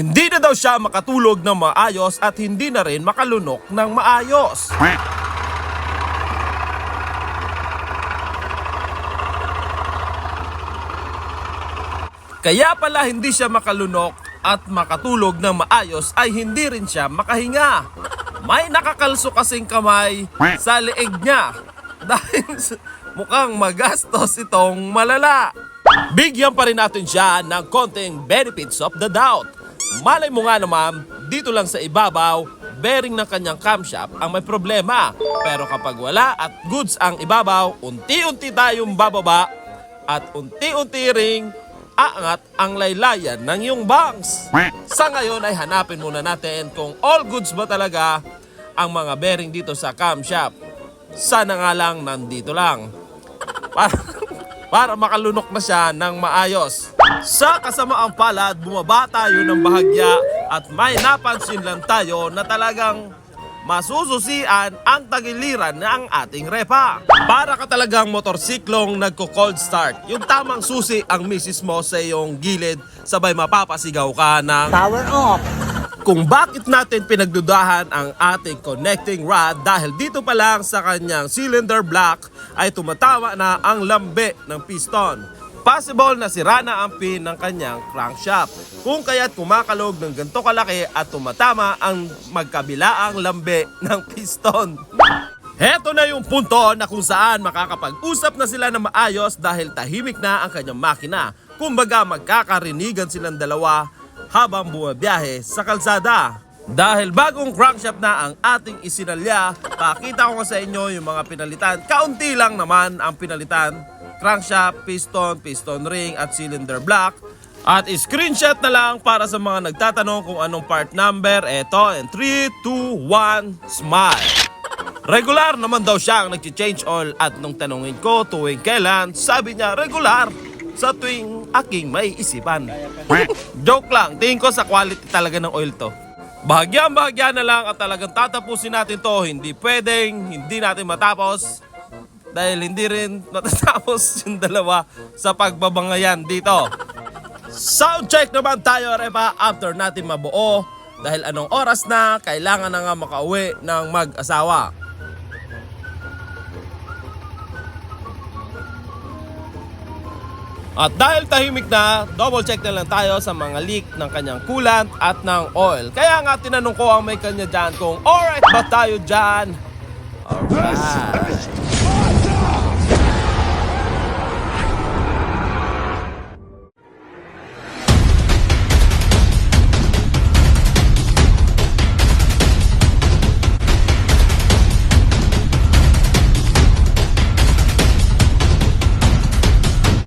Hindi na daw siya makatulog ng maayos at hindi na rin makalunok ng maayos. Kaya pala hindi siya makalunok at makatulog ng maayos ay hindi rin siya makahinga. May nakakalso kasing kamay sa leeg niya dahil mukhang magastos itong malala. Bigyan pa rin natin siya ng konting benefits of the doubt. Malay mo nga naman, dito lang sa ibabaw, bearing ng kanyang camshaft ang may problema. Pero kapag wala at goods ang ibabaw, unti-unti tayong bababa at unti-unti ring aangat ang laylayan ng iyong bangs. Sa ngayon ay hanapin muna natin kung all goods ba talaga ang mga bearing dito sa camshaft. Sana nga lang nandito lang. Para, para makalunok na siya ng maayos. Sa kasamaang palad, bumaba tayo ng bahagya at may napansin lang tayo na talagang masususian ang tagiliran ng ating repa. Para ka talagang motorsiklong nagko-cold start. Yung tamang susi ang misis mo sa iyong gilid, sabay mapapasigaw ka ng Power off. kung bakit natin pinagdudahan ang ating connecting rod dahil dito pa lang sa kanyang cylinder block ay tumatawa na ang lambe ng piston. Possible na sira na ang pin ng kanyang crankshaft. Kung kaya't kumakalog ng ganito kalaki at tumatama ang magkabilaang lambe ng piston. Heto na yung punto na kung saan makakapag-usap na sila na maayos dahil tahimik na ang kanyang makina. Kumbaga magkakarinigan silang dalawa habang bumabiyahe sa kalsada. Dahil bagong crankshaft na ang ating isinalya, pakita ko sa inyo yung mga pinalitan. Kaunti lang naman ang pinalitan. Crankshaft, piston, piston ring at cylinder block. At screenshot na lang para sa mga nagtatanong kung anong part number. Eto, and 3, 2, 1, smile! Regular naman daw siya ang nag-change oil at nung tanungin ko tuwing kailan, sabi niya regular sa tuwing aking may isipan. Joke lang, tingin ko sa quality talaga ng oil to. Bahagyang bahagya na lang at talagang tatapusin natin to. Hindi pwedeng, hindi natin matapos. Dahil hindi rin matatapos yung dalawa sa pagbabangayan dito. Sound check naman tayo, Repa, after natin mabuo. Dahil anong oras na, kailangan na nga makauwi ng mag-asawa. At dahil tahimik na, double check na lang tayo sa mga leak ng kanyang coolant at ng oil. Kaya nga tinanong ko ang may kanya dyan kung alright ba tayo dyan? Alright.